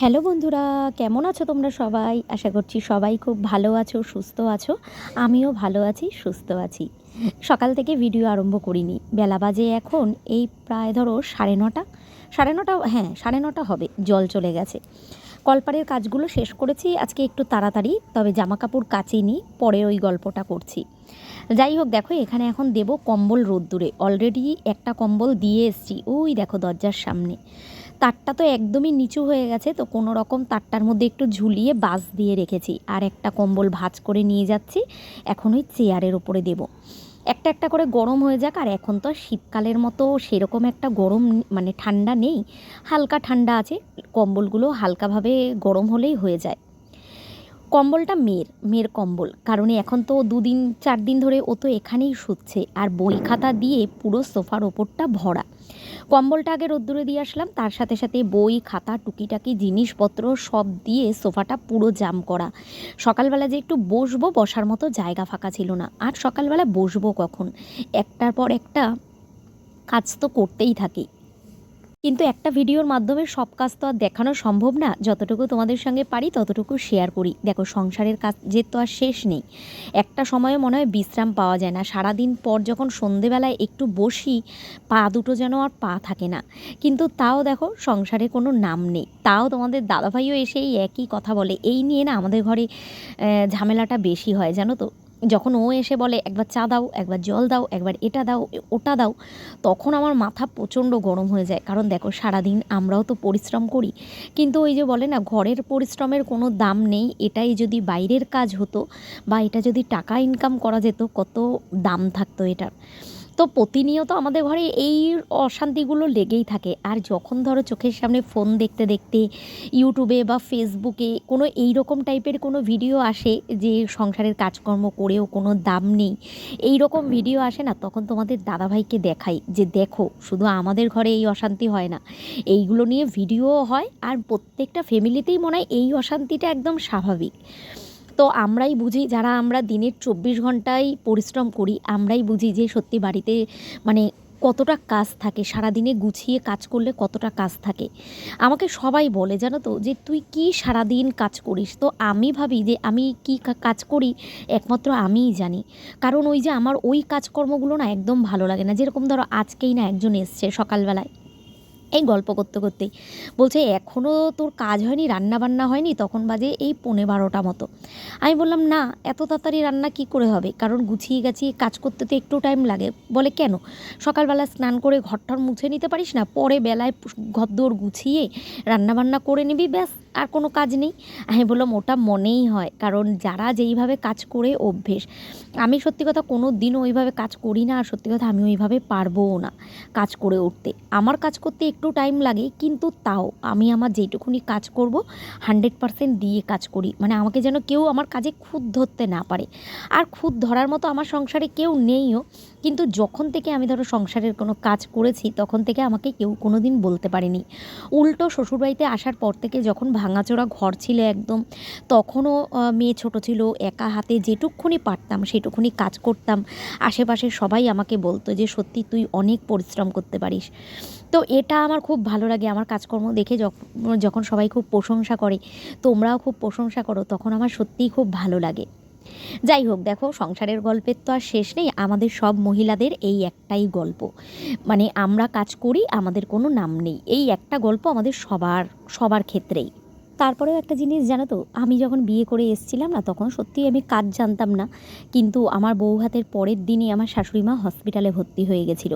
Hello বন্ধুরা, কেমন আছো তোমরা সবাই? আশা করছি সবাই খুব ভালো আছো, সুস্থ আছো। আমিও ভালো আছি, সুস্থ আছি। সকাল থেকে ভিডিও আরম্ভ করিনি। বেলা বাজে এখন, এই প্রায় ধরো সাড়ে নটা। সাড়ে নটা হ্যাঁ সাড়ে নটা হবে, জল চলে গেছে। কলপারের কাজগুলো শেষ করেছি, আজকে একটু তাড়াতাড়ি, তবে জামা কাপড় কাচিনি, পরে ওই গল্পটা করছি। যাই হোক, দেখো, এখানে এখন দেব কম্বল রোদ্দুরে। অলরেডি একটা কম্বল দিয়ে এসছি। ওই দেখো দরজার সামনে। তারটা তো একদমই নিচু হয়ে গেছে, তো কোনো রকম তারটার মধ্যে একটু ঝুলিয়ে বাস দিয়ে রেখেছি। আর একটা কম্বল ভাজ করে নিয়ে যাচ্ছি, এখন ওই চেয়ারের ওপরে দেব। একটা একটা করে গরম হয়ে যাক, আর এখন তো শীতকালের মতো সেরকম একটা গরম মানে ঠান্ডা নেই, হালকা ঠান্ডা আছে, কম্বলগুলো হালকাভাবে গরম হলেই হয়ে যায়। কম্বলটা মেয়ের মেয়ের কম্বল, কারণ এখন তো দুদিন চার দিন ধরে ও তো এখানেই শুচ্ছে, আর বই খাতা দিয়ে পুরো সোফার ওপরটা ভরা। কম্বলটা আগে রোদ্দুরে দিয়ে আসলাম, তার সাথে সাথে বই, খাতা, টুকিটাকি, জিনিসপত্র সব দিয়ে সোফাটা পুরো জাম করা। সকালবেলা যে একটু বসবো বসার মতো জায়গা ফাঁকা ছিল না। আর সকালবেলা বসবো কখন? একটার পর একটা কাজ তো করতেই থাকি। কিন্তু একটা ভিডিওর মাধ্যমে সব কাজ তো আর দেখানো সম্ভব না। যতটুকু তোমাদের সঙ্গে পারি ততটুকু শেয়ার করি। দেখো, সংসারের কাজের তো আর শেষ নেই। একটা সময়ে মনে হয় বিশ্রাম পাওয়া যায় না। সারাদিন পর যখন সন্ধেবেলায় একটু বসি, পা দুটো যেন আর পা থাকে না। কিন্তু তাও দেখো, সংসারে কোনো নাম নেই। তাও তোমাদের দাদাভাইও এসে এই একই কথা বলে। এই নিয়ে না আমাদের ঘরে ঝামেলাটা বেশি হয়, জানো তো? যখন ও এসে বলে, একবার চা দাও, একবার জল দাও, একবার এটা দাও, ওটা দাও, তখন আমার মাথা প্রচণ্ড গরম হয়ে যায়। কারণ দেখো, সারাদিন আমরাও তো পরিশ্রম করি। কিন্তু ওই যে বলে না, ঘরের পরিশ্রমের কোনো দাম নেই। এটাই যদি বাইরের কাজ হতো বা এটা যদি টাকা ইনকাম করা যেত, কত দাম থাকতো এটার। তো প্রতিনিয়ত আমাদের ঘরে এই অশান্তিগুলো লেগেই থাকে। আর যখন ধরো চোখের সামনে ফোন দেখতে দেখতে ইউটিউবে বা ফেসবুকে কোনো এই রকম টাইপের কোনো ভিডিও আসে যে সংসারের কাজকর্ম করেও কোনো দাম নেই এই রকম ভিডিও আসে না, তখন তোমাদের দাদাভাইকে দেখাই যে দেখো, শুধু আমাদের ঘরে এই অশান্তি হয় না। এইগুলো নিয়ে ভিডিও হয়, আর প্রত্যেকটা ফ্যামিলিতেই মনে হয় এই অশান্তিটা একদম স্বাভাবিক। তো আমরাই বুঝি, যারা আমরা দিনের চব্বিশ ঘন্টায় পরিশ্রম করি, আমরাই বুঝি যে সত্যি বাড়িতে মানে কতটা কাজ থাকে, সারাদিনে গুছিয়ে কাজ করলে কতটা কাজ থাকে। আমাকে সবাই বলে, জানো তো, যে তুই কি সারাদিন কাজ করিস? তো আমি ভাবি যে আমি কি, কাজ করি একমাত্র আমিই জানি। কারণ ওই যে আমার ওই কাজকর্মগুলো না একদম ভালো লাগে না। যেরকম ধরো আজকেই না একজন এসছে সকালবেলায়। এই গল্প করতে করতেই। বলছে এখনও তোর কাজ হয়নি রান্না বান্না হয়নি? তখন বাজে এই পৌনে বারোটা মতো। আমি বললাম, না, এত তাড়াতাড়ি রান্না কি করে হবে? কারণ গুছিয়ে গাছিয়ে কাজ করতে তো একটু টাইম লাগে। বলে, কেন? সকালবেলা স্নান করে ঘরটর মুছে নিতে পারিস না? পরে বেলায় ঘরদোর গুছিয়ে রান্না বান্না করে নিবি, ব্যাস, আর কোনো কাজ নেই। আমি বললাম, ওটা মনেই হয়, কারণ যারা যেইভাবে কাজ করে অভ্যেস। আমি সত্যি কথা কোনো দিনও ওইভাবে কাজ করি না, আর সত্যি কথা আমি ওইভাবে পারবও না কাজ করে উঠতে। আমার কাজ করতে একটু টাইম লাগে, কিন্তু তাও আমি আমার যেটুকুনি কাজ করব হান্ড্রেড পারসেন্ট দিয়ে কাজ করি। মানে আমাকে যেন কেউ আমার কাজে খুদ ধরতে না পারে। আর খুদ ধরার মতো আমার সংসারে কেউ নেইও। কিন্তু যখন থেকে আমি ধরো সংসারের কোনো কাজ করেছি, তখন থেকে আমাকে কেউ কোনো দিন বলতে পারেনি। উল্টো শ্বশুরবাড়িতে আসার পর থেকে যখন ভাঙাচোরা ঘর ছিল একদম, তখনও মেয়ে ছোট ছিল, একা হাতে যেটুকুনি পারতাম সেটুকুনি কাজ করতাম। আশেপাশে সবাই আমাকে বলতো যে, সত্যি তুই অনেক পরিশ্রম করতে পারিস। তো এটা আমার খুব ভালো লাগে। আমার কাজকর্ম দেখে যখ- যখন সবাই খুব প্রশংসা করে, তোমরাও খুব প্রশংসা করো, তখন আমার সত্যিই খুব ভালো লাগে। যাই হোক, দেখো, সংসারের গল্পের তো আর শেষ নেই। আমাদের সব মহিলাদের এই একটাই গল্প। মানে আমরা কাজ করি, আমাদের কোনো নাম নেই। এই একটা গল্প আমাদের সবার সবার ক্ষেত্রেই। তারপরেও একটা জিনিস জানো তো, আমি যখন বিয়ে করে এসেছিলাম না, তখন সত্যিই আমি কাজ জানতাম না। কিন্তু আমার বউ হাতের পরের দিনই আমার শাশুড়ি মা হসপিটালে ভর্তি হয়ে গেছিল।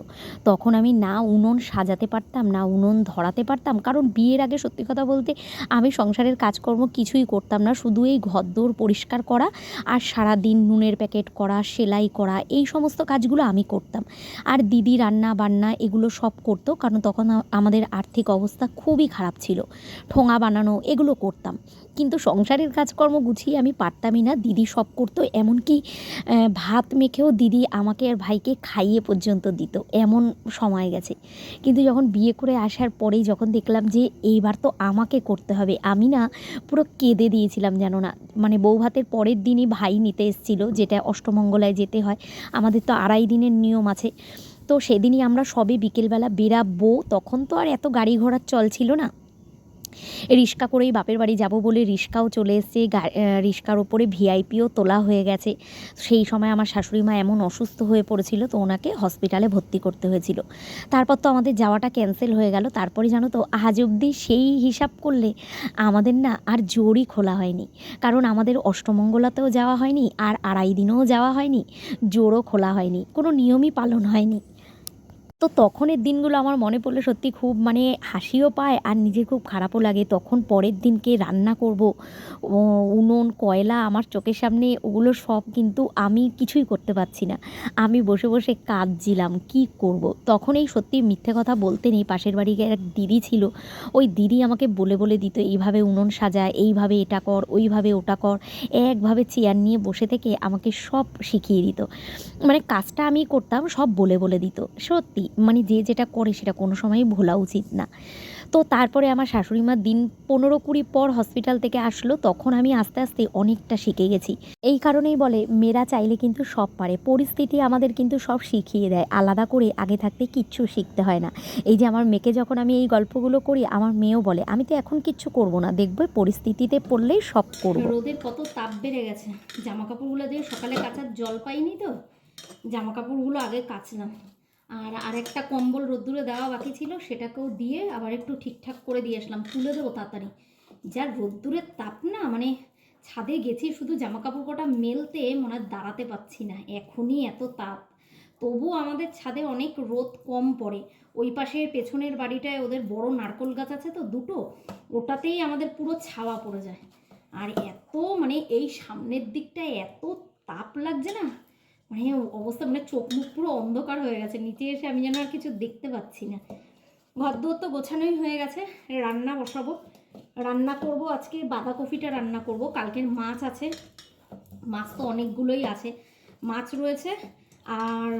তখন আমি না উনুন সাজাতে পারতাম, না উনুন ধরাতে পারতাম। কারণ বিয়ের আগে সত্যি কথা বলতে আমি সংসারের কাজকর্ম কিছুই করতাম না, শুধু এই ঘরদোর পরিষ্কার করা আর সারা দিন নুনের প্যাকেট করা, সেলাই করা, এই সমস্ত কাজগুলো আমি করতাম। আর দিদি রান্না বান্না এগুলো সব করতো, কারণ তখন আমাদের আর্থিক অবস্থা খুবই খারাপ ছিল। ঠোঙা বানানো, এগুলো করতাম। কিন্তু সংসারের কাজকর্ম গুছিয়ে আমি পারতামই না। দিদি সব করতো, এমনকি ভাত মেখেও দিদি আমাকে আর ভাইকে খাইয়ে পর্যন্ত দিত। এমন সময় গেছে। কিন্তু যখন বিয়ে করে আসার পরেই যখন দেখলাম যে, এইবার তো আমাকে করতে হবে। আমি না পুরো কেঁদে দিয়েছিলাম যেন না। মানে বউ ভাতের পরের দিনই ভাই নিতে এসেছিল, যেটা অষ্টমঙ্গলায় যেতে হয়। আমাদের তো আড়াই দিনের নিয়ম আছে। তো সেদিনই আমরা সবে বিকেলবেলা বেরাবো, তখন তো আর এত গাড়ি ঘোড়ার চল ছিল না। রিক্সা করেই বাপের বাড়ি যাব বলে রিক্সাও চলে এসছে। রিক্সার ওপরে ভিআইপিও তোলা হয়ে গেছে। সেই সময় আমার শাশুড়ি মা এমন অসুস্থ হয়ে পড়েছিল তো ওনাকে হসপিটালে ভর্তি করতে হয়েছিল। তারপর তো আমাদের যাওয়াটা ক্যান্সেল হয়ে গেল। তারপরে জানো তো, আজ অবধি সেই হিসাব করলে আমাদের না আর জোরই খোলা হয়নি। কারণ আমাদের অষ্টমঙ্গলাতেও যাওয়া হয়নি আর আড়াই দিনেও যাওয়া হয়নি। জোরও খোলা হয়নি। কোনো নিয়মই পালন হয়নি। তো তখনের দিনগুলো আমার মনে পড়লে সত্যি খুব মানে হাসিও পায় আর নিজের খুব খারাপও লাগে। তখন পরের দিনকে রান্না করব উনুন, কয়লা, আমার চোখের সামনে ওগুলো সব কিন্তু আমি কিছুই করতে পারছি না। আমি বসে বসে কাঁদছিলাম, কি করব। তখন এই সত্যি মিথ্যে কথা বলতে নেই, পাশের বাড়ি এক দিদি ছিল। ওই দিদি আমাকে বলে বলে দিত, এইভাবে উনুন সাজায় এইভাবে এটা কর, ওইভাবে ওটা কর। একভাবে চেয়ার নিয়ে বসে থেকে আমাকে সব শিখিয়ে দিত। মানে কাজটা আমি করতাম, সব বলে বলে দিত। সত্যি মানে যে যেটা করে সেটা কোনো সময়ই ভোলা উচিত না। তো তারপরে আমার শাশুড়ি মা দিন পনেরো কুড়ি পর হসপিটাল থেকে আসলো, তখন আমি আস্তে আস্তে অনেকটা শিখে গেছি। এই কারণেই বলে, মেয়েরা চাইলে কিন্তু সব পারে, পরিস্থিতি আমাদের কিন্তু সব শিখিয়ে দেয়, আলাদা করে আগে থাকতে কিচ্ছু শিখতে হয় না। এই যে আমার মেয়েকে যখন আমি এই গল্পগুলো করি, আমার মেয়েও বলে, আমি তো এখন কিচ্ছু করব না, দেখবে পরিস্থিতিতে পড়লেই সব করব। রোদের কত তাপ বেড়ে গেছে। জামা কাপড়গুলো দিয়ে সকালে কাচার জল পাইনি তো জামা কাপড়গুলো আগে কাচলাম। আর আরেকটা কম্বল রোদ্দুরে দেওয়া বাকি ছিল, সেটাকেও দিয়ে আবার একটু ঠিকঠাক করে দিয়ে আসলাম। তুলে দেবো তাড়াতাড়ি। যা রোদ্দুরের তাপ না মানে ছাদে গেছি, শুধু জামা কাপড় কটা মেলতে মনে হয় দাঁড়াতে পাচ্ছি না। এখনই এত তাপ। তবু আমাদের ছাদে অনেক রোদ কম পড়ে। ওই পাশে পেছনের বাড়িটায় ওদের বড় নারকোল গাছ আছে তো দুটো, ওটাতেই আমাদের পুরো ছাওয়া পড়ে যায়। আর এত মানে এই সামনের দিকটায় এত তাপ লাগছে না মানে অবস্থা মানে চোখ মুখ পুরো অন্ধকার হয়ে গেছে, নিচে এসে আমি যেন আর কিছু দেখতে পাচ্ছি না। ঘর দুয়ার তো গোছানোই হয়ে গেছে রান্না বসাবো। রান্না করব আজকে, বাঁধাকপিটা রান্না করব, কালকের মাছ আছে। মাছ তো অনেকগুলোই আছে। মাছ রয়েছে, আর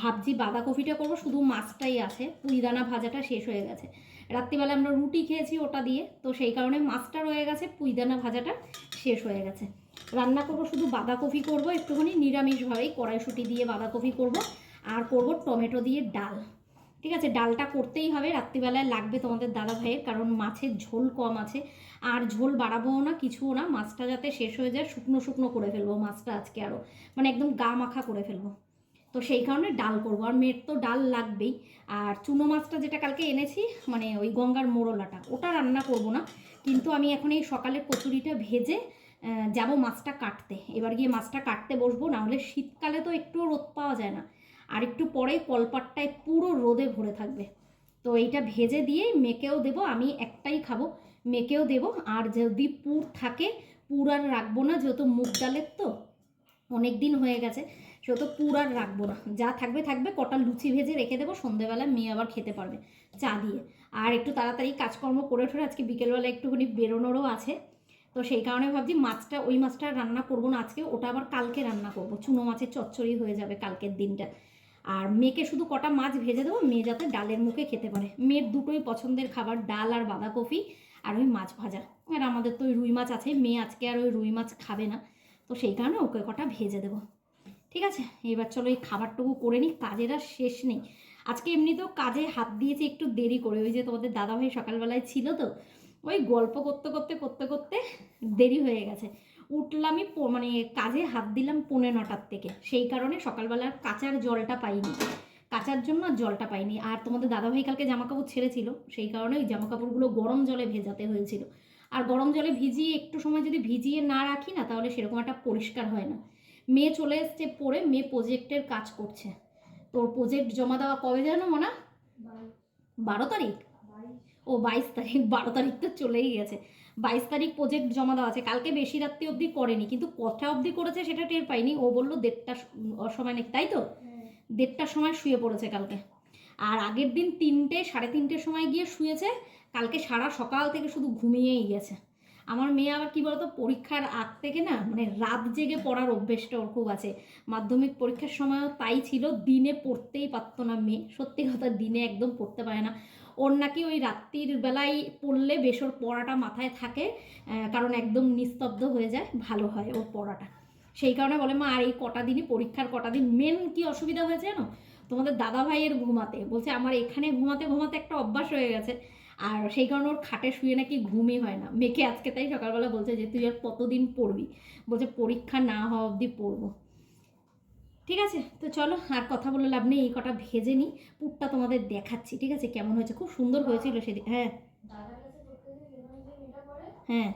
ভাবছি বাঁধাকপিটা করব, শুধু মাছটাই আছে। পুঁইদানা ভাজাটা শেষ হয়ে গেছে। রাত্রিবেলা আমরা রুটি খেয়েছি ওটা দিয়ে। তো সেই কারণে মাছটা রয়ে গেছে, পুঁইদানা ভাজাটা শেষ হয়ে গেছে। রান্না করব শুধু বাঁধাকপি করব, একটুখানি নিরামিষভাবেই কড়াইশুঁটি দিয়ে বাঁধাকপি করব, আর করব টমেটো দিয়ে ডাল। ঠিক আছে, ডালটা করতেই হবে, রাত্রিবেলায় লাগবে তোমাদের দাদা ভাইয়ের কারণ মাছের ঝোল কম আছে। আর ঝোল বাড়াবোও না, কিছুও না, মাছটা যাতে শেষ হয়ে যায়, শুকনো শুকনো করে ফেলব মাছটা আজকে আরও মানে একদম গা মাখা করে ফেলব। তো সেই কারণে ডাল করব। আর মেয়ের তো ডাল লাগবেই। আর চুনো মাছটা যেটা কালকে এনেছি মানে ওই গঙ্গার মোড়লাটা ওটা রান্না করব না। কিন্তু আমি এখন এই সকালে কচুরিটা ভেজে যাব মাছটা কাটতে। এবার গিয়ে মাছটা কাটতে বসবো, না হলে শীতকালে তো একটুও রোদ পাওয়া যায় না। আর একটু পরেই কলপাটটায় পুরো রোদে ভরে থাকবে। তো এইটা ভেজে দিয়েই মেয়েকেও দেবো, আমি একটাই খাব। মেয়েকেও দেবো, আর যদি পুর থাকে, পুর আর রাখব না, যেহেতু মুগ ডালের তো, অনেক দিন হয়ে গেছে। সেহেতু পুর আর রাখব না। যা থাকবে থাকবে, কটা লুচি ভেজে রেখে দেবো, সন্ধেবেলা মেয়ে আবার খেতে পারবে চা দিয়ে। আর একটু তাড়াতাড়ি কাজকর্ম করে ঠোরে, আজকে বিকেলবেলা একটুখানি বেরোনোরও আছে। তো সেই কারণে ভাবছি মাছটা, ওই মাছটা রান্না করব না আজকে, ওটা আবার কালকে রান্না করব। চুনো মাছের চচ্চড়ি হয়ে যাবে কালকের দিনটা। আর মেয়েকে শুধু কটা মাছ ভেজে দেবো, মেয়ে যাতে ডালের মুখে খেতে পারে। মেয়ের দুটোই পছন্দের খাবার, ডাল আর বাঁধাকপি আর ওই মাছ ভাজা। আর আমাদের তো ওই রুই মাছ আছে মেয়ে আজকে আর ওই রুই মাছ খাবে না। তো সেই কারণে ওকে কটা ভেজে দেবো। ঠিক আছে? এবার চলো এই খাবারটুকু করে নিই, কাজের আর শেষ নেই। আজকে এমনিতেও কাজে হাত দিয়েছি একটু দেরি করে। ওই যে তোমাদের দাদাভাই সকালবেলায় ছিল তো, ওই গল্প করতে করতে করতে করতে দেরি হয়ে গেছে। উঠলামই মানে কাজে হাত দিলাম পৌনে নটার থেকে। সেই কারণে সকালবেলার কাঁচার জলটা পাইনি। কাচার জন্য আর জলটা পাইনি। আর তোমাদের দাদাভাই কালকে জামা কাপড় ছেড়েছিল, সেই কারণে ওই জামা কাপড়গুলো গরম জলে ভেজাতে হয়েছিল। আর গরম জলে ভিজিয়ে একটু সময় যদি ভিজিয়ে না রাখি না, তাহলে সেরকম একটা পরিষ্কার হয় না। মেয়ে চলে এসছে পড়ে মেয়ে প্রজেক্টের কাজ করছে। তোর প্রজেক্ট জমা দেওয়া কবে জানো মনা? বারো তারিখ? ও বাইশ তারিখ বারো তারিখ তো চলেই গেছে। বাইশ তারিখ প্রজেক্ট জমা দেওয়া আছে। কালকে বেশি রাত্রি অবধি করেনি কিন্তু কটা অবধি করেছে সেটা টের পাইনি। ও বলল দেড়টা সময় নাকি তাই তো? দেড়টার সময় শুয়ে পড়েছে কালকে। আর আগের দিন তিনটে সাড়ে তিনটের সময় গিয়ে শুয়েছে। কালকে সারা সকাল থেকে শুধু ঘুমিয়েই গেছে। আমার মেয়ে আবার কি বলতো, পরীক্ষার আগ থেকে না মানে রাত জেগে পড়ার অভ্যেসটা ওর খুব আছে। মাধ্যমিক পরীক্ষার সময়ও তাই ছিল, দিনে পড়তেই পারতো না মেয়ে। সত্যি কথা, দিনে একদম পড়তে পারে না। ওর নাকি ওই রাত্রির বেলায় পড়লে বেশ ওর পড়াটা মাথায় থাকে কারণ একদম নিস্তব্ধ হয়ে যায়, ভালো হয় ওর পড়াটা। সেই কারণে বলে, মা, আর এই কটা দিনই পরীক্ষার কটা দিন। মেন কি অসুবিধা হয়েছে জানো? তোমাদের দাদা ভাইয়ের ঘুমাতে। বলছে, আমার এখানে ঘুমাতে ঘুমাতে একটা অভ্যাস হয়ে গেছে। আর সেই কারণে ওর খাটে শুয়ে নাকি ঘুমই হয় না। মেয়েকে আজকে তাই সকালবেলা বলছে যে, তুই আর কতদিন পড়বি? বলছে, পরীক্ষা না হওয়া অবধি পড়ব। ঠিক আছে, তো চলো, আর কথা বলে লাভ নেই, এই কটা ভেজে নিই, পুরটা তোমাদের দেখাচ্ছি, ঠিক আছে? কেমন হয়েছে? খুব সুন্দর হয়েছিল সেদিন হ্যাঁ। হ্যাঁ।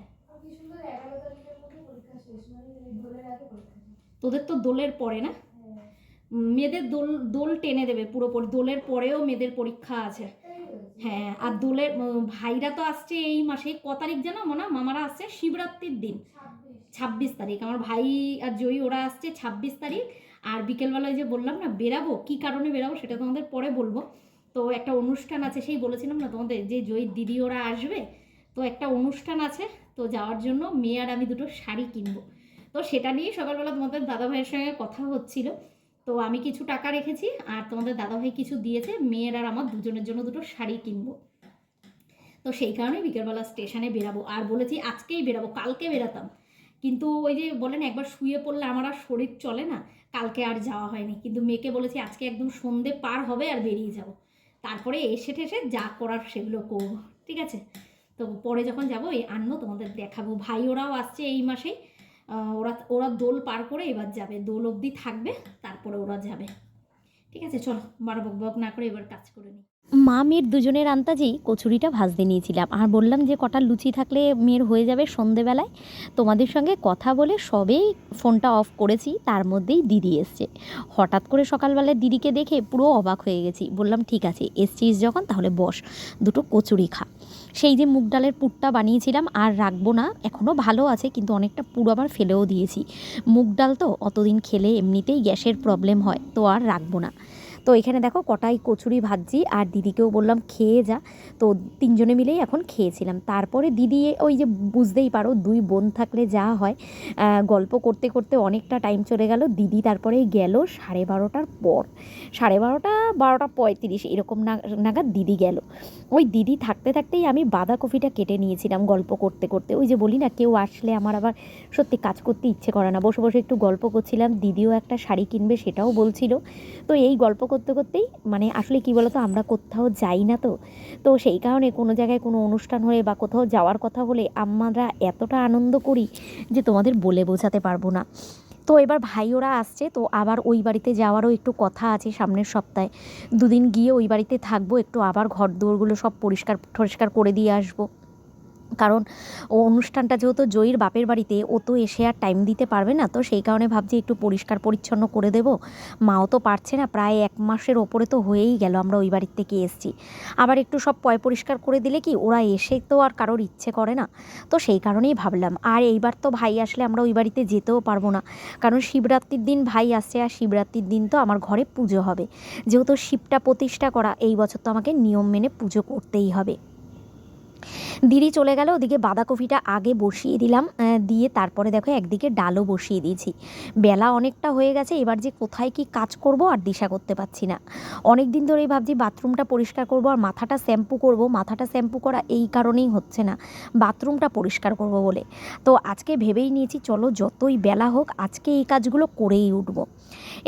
তোদের তো দোলের পরে না? মেয়েদের দোল দোল টেনে দেবে পুরোপুরি, দোলের পরেও মেয়েদের পরীক্ষা আছে। হ্যাঁ আর দোলের ভাইরা তো আসছে এই মাসে ক তারিখ জানো মনে, মামারা আসছে, শিবরাত্রির দিন। ছাব্বিশ। তারিখ, আমার ভাই আর জয়ী ওরা আসছে ছাব্বিশ তারিখ, আর বিকেলবেলায় যে বললাম না, বেরাবো, কী কারণে বেরাবো সেটা তোমাদের পরে বলব। তো একটা অনুষ্ঠান আছে, সেই বলেছিলাম না তোমাদের, যে জয়ীর দিদি ওরা আসবে, তো একটা অনুষ্ঠান আছে, তো যাওয়ার জন্য মেয়ে আর আমি দুটো শাড়ি কিনবো। তো সেটা নিয়ে সকালবেলা তোমাদের দাদা ভাইয়ের সঙ্গে কথা হচ্ছিল। তো আমি কিছু টাকা রেখেছি আর তোমাদের দাদাভাই কিছু দিয়েছে। মেয়ের আর আমার দুজনের জন্য দুটো শাড়ি কিনবো। তো সেই কারণে বিকেলবেলা স্টেশনে বেরাবো। আর বলেছি আজকেই বেরাবো, কালকে বেরাতাম। কিন্তু ওই যে বলেন, একবার শুয়ে পড়লে আমার আর শরীর চলে না। কালকে আর যাওয়া হয়নি। কিন্তু মেয়েকে বলেছি আজকে একদম সন্ধে পার হবে আর বেরিয়ে যাব। তারপরে এসে ঠেসে যা করার সেগুলো করব, ঠিক আছে? তো পরে যখন যাব, এই আনব তোমাদের দেখাবো। ভাই ওরাও আসছে এই মাসেই। ওরা ওরা দোল পার করে এবার যাবে। দোল অবধি থাকবে তারপরে ওরা যাবে। ঠিক আছে, চলো বারো বক বক না করে এবার কাজ করে নিই। মা, মেয়ের দুজনের আন্তাজেই কচুরিটা ভাজতে নিয়েছিলাম। আর বললাম যে, কটা লুচি থাকলে মেয়ের হয়ে যাবে সন্ধেবেলায়? তোমাদের সঙ্গে কথা বলে সবেই ফোনটা অফ করেছি, তার মধ্যেই দিদি এসছে। হঠাৎ করে সকালবেলায় দিদিকে দেখে পুরো অবাক হয়ে গেছি। বললাম, ঠিক আছে, এসছিস যখন, তাহলে বস, দুটো কচুরি খা। সেই যে মুগ ডালের পুরটা বানিয়েছিলাম, আর রাখব না এখনও ভালো আছে, কিন্তু অনেকটা পুরো আবার ফেলেও দিয়েছি। মুগ ডাল তো অতদিন খেলে এমনিতেই গ্যাসের প্রবলেম হয়, তো আর রাখব না। তো এখানে দেখো কটাই কচুরি ভাজছি আর দিদিকেও বললাম খেয়ে যা। তো তিনজনে মিলেই এখন খেয়েছিলাম। তারপরে দিদি ওই যে বুঝতেই পারো দুই বোন থাকলে যা হয়। গল্প করতে করতে অনেকটা টাইম চলে গেল। দিদি তারপরে গেল সাড়ে বারোটার পর। সাড়ে বারোটা বারোটা পঁয়ত্রিশ এরকম নাগাদ দিদি গেল। ওই দিদি থাকতে থাকতেই আমি বাঁধাকপিটা কেটে নিয়েছিলাম গল্প করতে করতে। ওই যে বলি না, কেউ আসলে আমার আবার সত্যি কাজ করতে ইচ্ছে করে না। বসে বসে একটু গল্প করছিলাম। দিদিও একটা শাড়ি কিনবে সেটাও বলছিল। তো এই গল্প করতে করতেই মানে আসলে কি বলতো, আমরা কোথাও যাই না তো। তো সেই কারণে কোনো জায়গায় কোনো অনুষ্ঠান হলে বা কোথাও যাওয়ার কথা হলে আমরা এতটা আনন্দ করি যে তোমাদের বলে বোঝাতে পারব না। তো এবার ভাই ওরা আসছে, তো আবার ওই বাড়িতে যাওয়ারও একটু কথা আছে সামনের সপ্তাহে। দুদিন গিয়ে ওই বাড়িতে থাকব, একটু আবার ঘর দুয়ারগুলো সব পরিষ্কার টরিষ্কার করে দিয়ে আসব। কারণ ও অনুষ্ঠানটা যেহেতু জয়ীর বাপের বাড়িতে, ও তো এসে আর টাইম দিতে পারবে না। তো সেই কারণে ভাবছি একটু পরিষ্কার পরিচ্ছন্ন করে দেবো। মাও তো পারছে না, প্রায় এক মাসের ওপরে তো হয়েই গেল আমরা ওই বাড়ির থেকে এসেছি। আবার একটু সব পয় পরিষ্কার করে দিলে কি, ওরা এসে তো আর কারোর ইচ্ছে করে না। তো সেই কারণেই ভাবলাম, আর এইবার তো ভাই আসলে আমরা ওই বাড়িতে যেতেও পারব না। কারণ শিবরাত্রির দিন ভাই আসছে, আর শিবরাত্রির দিন তো আমার ঘরে পুজো হবে। যেহেতু শিবটা প্রতিষ্ঠা করা, এই বছর তো আমাকে নিয়ম মেনে পুজো করতেই হবে। দিদি চলে গেল, ওদিকে বাঁধাকপিটা আগে বসিয়ে দিলাম দিয়ে তারপরে দেখো একদিকে ডালও বসিয়ে দিয়েছি। বেলা অনেকটা হয়ে গেছে, এবার যে কোথায় কি কাজ করব আর দিশা করতে পারছি না। অনেক দিন ধরেই ভাবছি বাথরুমটা পরিষ্কার করব আর মাথাটা শ্যাম্পু করব, মাথাটা শ্যাম্পু করা এই কারণেই হচ্ছে না, বাথরুমটা পরিষ্কার করব বলে। তো আজকে ভেবেই নিয়েছি, চলো যতই বেলা হোক, আজকে এই কাজগুলো করেই উঠব।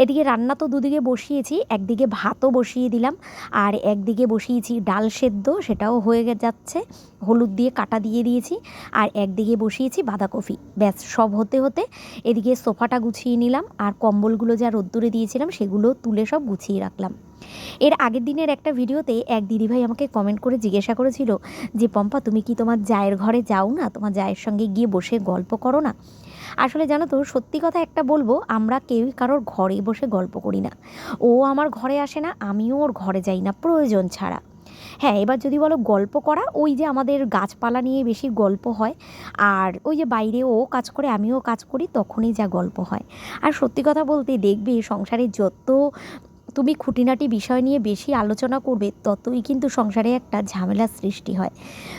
এদিকে রান্না তো দুদিকে বসিয়েছি, একদিকে ভাতও বসিয়ে দিলাম, আর একদিকে বসিয়েছি ডাল সেদ্ধ, সেটাও হয়ে যাচ্ছে হলুদ দিয়ে কাটা দিয়ে দিয়েছি আর একদিকে বসিয়েছি বাঁধাকপি। ব্যাস, সব হতে হতে এদিকে সোফাটা গুছিয়ে নিলাম আর কম্বলগুলো যা রোদ্দুরে দিয়েছিলাম সেগুলো তুলে সব গুছিয়ে রাখলাম। এর আগের দিনের একটা ভিডিওতে এক দিদিভাই আমাকে কমেন্ট করে জিজ্ঞাসা করেছিল যে, পম্পা, তুমি কি তোমার জায়ের ঘরে যাও না? তোমার জায়ের সঙ্গে গিয়ে বসে গল্প করো না? আসলে জানো তো, সত্যি কথা একটা বলব, আমরা কেউই কারোর ঘরে বসে গল্প করি না। ও আমার ঘরে আসে না, আমিও ওর ঘরে যাই না, প্রয়োজন ছাড়া। হ্যাঁ এবার যদি বলো গল্প করা, ওই যে আমাদের গাছপালা নিয়ে বেশি গল্প হয়, আর ওই যে বাইরে ও কাজ করে, আমিও কাজ করি, তখনই যা গল্প হয়। আর সত্যি কথা বলতে দেখবে, সংসারে যত তুমি খুঁটিনাটি বিষয় নিয়ে বেশি আলোচনা করবে, ততই কিন্তু সংসারে একটা ঝামেলার সৃষ্টি হয়।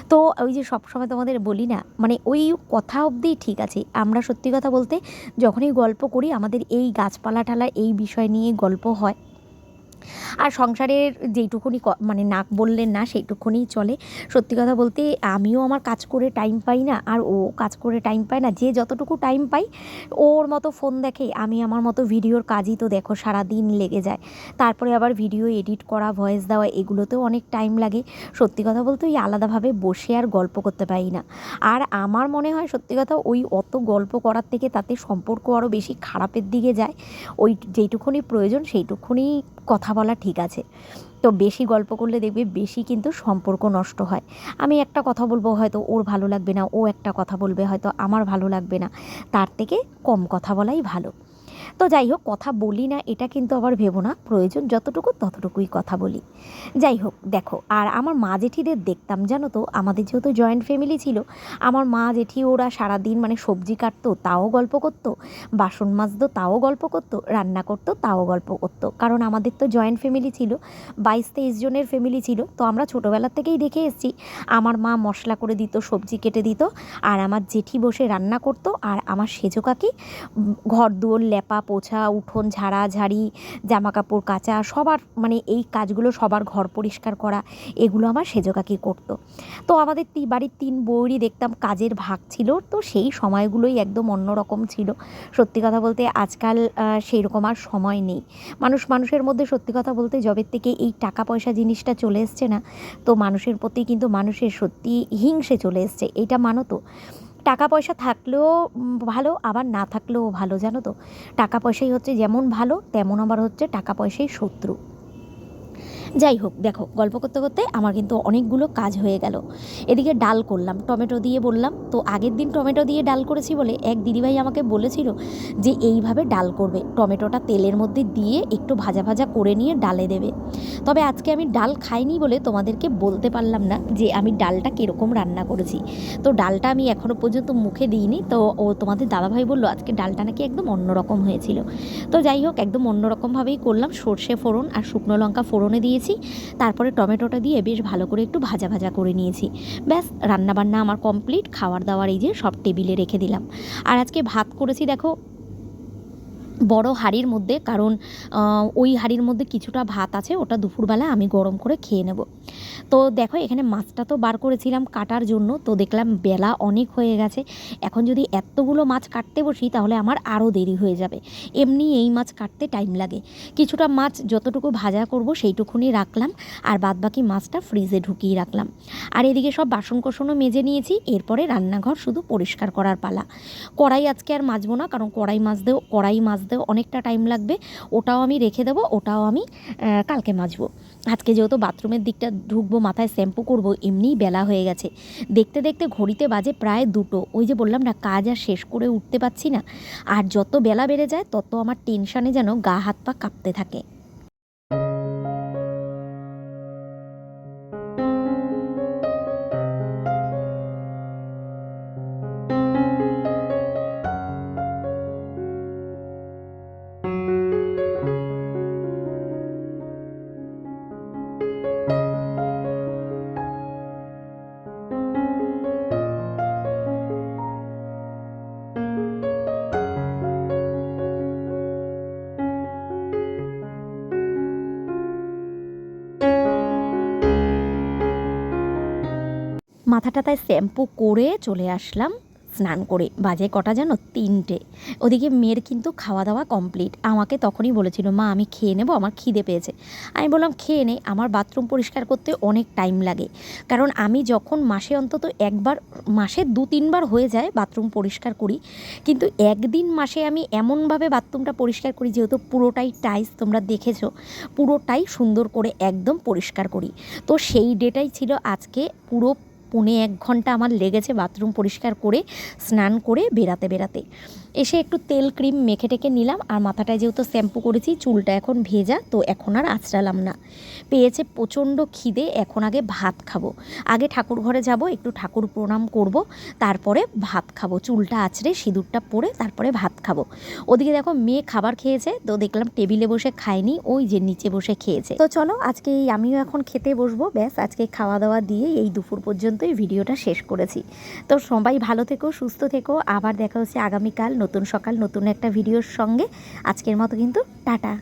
তো ওই যে সবসময় তোমাদের বলি না মানে ওই কথা অবধিই ঠিক আছে। আমরা সত্যি কথা বলতে যখনই গল্প করি, আমাদের এই গাছপালা ঠালা এই বিষয় নিয়ে গল্প হয়। আর সংসারের যেইটুকুনি মানে নাক বললেন না সেইটুকুনি চলে। সত্যি কথা বলতে আমিও আমার কাজ করে টাইম পাই না, আর ও কাজ করে টাইম পায় না। যে যতটুকু টাইম পাই, ওর মতো ফোন দেখে, আমি আমার মতো ভিডিওর কাজই তো দেখো সারা দিন লেগে যায়। তারপরে আবার ভিডিও এডিট করা ভয়েস দেওয়া, এগুলোতেও অনেক টাইম লাগে। সত্যি কথা বলতে ওই আলাদাভাবে বসে আর গল্প করতে পারি না। আর আমার মনে হয়, সত্যি কথা, ওই অত গল্প করার থেকে তাতে সম্পর্ক আরও বেশি খারাপের দিকে যায়। ওই যেইটুকুনি প্রয়োজন, সেইটুকুনি কথা বলা ঠিক আছে। তো বেশি গল্প করলে দেখবে বেশি কিন্তু সম্পর্ক নষ্ট হয়। আমি একটা কথা বলব, হয়তো ওর ভালো লাগবে না, ও একটা কথা বলবে, হয়তো আমার ভালো লাগবে না। তার থেকে কম কথা বলাই ভালো। তো যাই হোক, কথা বলি না, এটা কিন্তু আবার ভেবো না। প্রয়োজন যতটুকু ততটুকুই কথা বলি। যাই হোক, দেখো, আর আমার মা জেঠিদের দেখতাম, জানো তো? আমাদের যেহেতু জয়েন্ট ফ্যামিলি ছিল, আমার মা জেঠি ওরা সারাদিন মানে সবজি কাটতো, তাও গল্প করতো, বাসন মাজতো, তাও গল্প করতো, রান্না করতো, তাও গল্প করতো। কারণ আমাদের তো জয়েন্ট ফ্যামিলি ছিল, বাইশ তেইশ জনের ফ্যামিলি ছিল, তো আমরা ছোটোবেলার থেকেই দেখে এসেছি, আমার মা মশলা করে দিত, সবজি কেটে দিত, আর আমার জেঠি বসে রান্না করতো, আর আমার সেজো কাকি ঘর দুয়ার লেপা পোছা, উঠোন ঝাড়া ঝাড়ি জামা কাপড় কাচা, সবার মানে এই কাজগুলো সবার ঘর পরিষ্কার করা, এগুলো আমার সেজো কাকি করতো। তো আমাদের বাড়ির তিন বউরই দেখতাম কাজের ভাগ ছিল, তো সেই সময়গুলোই একদম অন্যরকম ছিল। সত্যি কথা বলতে আজকাল সেই রকম আর সময় নেই। মানুষ মানুষের মধ্যে সত্যি কথা বলতে জবের থেকে এই টাকা পয়সা জিনিসটা চলে এসছে না, তো মানুষের প্রতি কিন্তু মানুষের সত্যি হিংসে চলে এসছে এইটা মানো তো? টাকা পয়সা থাকলেও ভালো, আবার না থাকলেও ভালো, জানো তো? টাকা পয়সাই হচ্ছে যেমন ভালো, তেমন আবার হচ্ছে টাকা পয়সাই শত্রু। যাই হোক, দেখো, গল্প করতে করতে আমার কিন্তু অনেকগুলো কাজ হয়ে গেল। এদিকে ডাল করলাম, টমেটো দিয়ে বললাম, তো আগের দিন টমেটো দিয়ে ডাল করেছি বলে এক দিদিভাই আমাকে বলেছিল যে এইভাবে ডাল করবে, টমেটোটা তেলের মধ্যে দিয়ে একটু ভাজা ভাজা করে নিয়ে ডালে দেবে। তবে আজকে আমি ডাল খাইনি বলে তোমাদেরকে বলতে পারলাম না যে আমি ডালটা কীরকম রান্না করেছি। তো ডালটা আমি এখনও পর্যন্ত মুখে দিইনি, তো ও তোমাদের দাদাভাই বলল, আজকে ডালটা নাকি একদম অন্যরকম হয়েছিল। তো যাই হোক, একদম অন্যরকমভাবেই করলাম, সর্ষে ফোড়ন আর শুকনো লঙ্কা ফোড়নে দিয়েছি তারপরে টমেটোটা দিয়ে বেশ ভালো করে একটু ভাজা ভাজা করে নিয়েছি। ব্যাস, রান্নাবান্না আমার কমপ্লিট খাওয়ার দাওয়ার এই যে সব টেবিলে রেখে দিলাম। আর আজকে ভাত করেছি, দেখো বড় হাঁড়ির মধ্যে, কারণ ওই হাঁড়ির মধ্যে কিছুটা ভাত আছে, ওটা দুপুরবেলা আমি গরম করে খেয়ে নেব। তো দেখো, এখানে মাছটা তো বার করেছিলাম কাটার জন্য, তো দেখলাম বেলা অনেক হয়ে গেছে। এখন যদি এতগুলো মাছ কাটতে বসি, তাহলে আমার আরও দেরি হয়ে যাবে। এমনি এই মাছ কাটতে টাইম লাগে। কিছুটা মাছ যতটুকু ভাজা করব, সেইটুকুনি রাখলাম, আর বাদবাকি মাছটা ফ্রিজে ঢুকিয়ে রাখলাম। আর এদিকে সব বাসন কোসনও মেজে নিয়েছি, এরপরে রান্নাঘর শুধু পরিষ্কার করার পালা। কড়াই আজকে আর মাজবো না, কারণ কড়াই মাজতেও, কড়াই মাজতেও অনেকটা টাইম লাগবে। ওটাও আমি রেখে দেবো, ওটাও আমি কালকে মাজবো। আজকে যেহেতু বাথরুমের দিকটা ঢুকবো, মাথায় শ্যাম্পু করব, এমনিই বেলা হয়ে গেছে। দেখতে দেখতে ঘড়িতে বাজে প্রায় দুটো। ওই যে বললাম না, কাজ আর শেষ করে উঠতে পারছি না। আর যত বেলা বেড়ে যায়, তত আমার টেনশানে যেন গা হাত পা কাঁপতে থাকে। মাথাটা তাই শ্যাম্পু করে চলে আসলাম স্নান করে। বাজে কটা যেন? তিনটে। ওদিকে মেয়ের কিন্তু খাওয়া দাওয়া কমপ্লিট। আমাকে তখনই বলেছিল, মা, আমি খেয়ে নেব, আমার খিদে পেয়েছে। আমি বললাম, খেয়ে নে, আমার বাথরুম পরিষ্কার করতে অনেক টাইম লাগে। কারণ আমি যখন মাসে অন্তত একবার, মাসে দু তিনবার হয়ে যায় বাথরুম পরিষ্কার করি, কিন্তু একদিন মাসে আমি এমনভাবে বাথরুমটা পরিষ্কার করি, যেহেতু পুরোটাই টাইস তোমরা দেখেছ, পুরোটাই সুন্দর করে একদম পরিষ্কার করি। তো সেই ডেটাই ছিল আজকে পুরো পৌনে এক ঘণ্টা আমার লেগেছে বাথরুম পরিষ্কার করে, স্নান করে বেরাতে বেরাতে এসে একটু তেল ক্রিম মেখে টেকে নিলাম, আর মাথাটায় যেহেতু শ্যাম্পু করেছি, চুলটা এখন ভেজা, তো এখন আর আঁচড়ালাম না। পেয়েছে প্রচণ্ড খিদে, এখন আগে ভাত খাব। আগে ঠাকুর ঘরে যাব, একটু ঠাকুর প্রণাম করব, তারপরে ভাত খাব। চুলটা আঁচড়ে, সিঁদুরটা পরে তারপরে ভাত খাব। ওদিকে দেখো মেয়ে খাবার খেয়েছে, তো দেখলাম টেবিলে বসে খায়নি, ওই যে নিচে বসে খেয়েছে। তো চলো, আজকে আমিও এখন খেতে বসবো, ব্যাস আজকে খাওয়া দাওয়া দিয়ে এই দুপুর পর্যন্তই ভিডিওটা শেষ করেছি। তো সবাই ভালো থেকো, সুস্থ থেকো। আবার দেখা হচ্ছে আগামীকাল নতুন সকাল, নতুন একটা ভিডিওর সঙ্গে। আজকের মতো কিন্তু টাটা।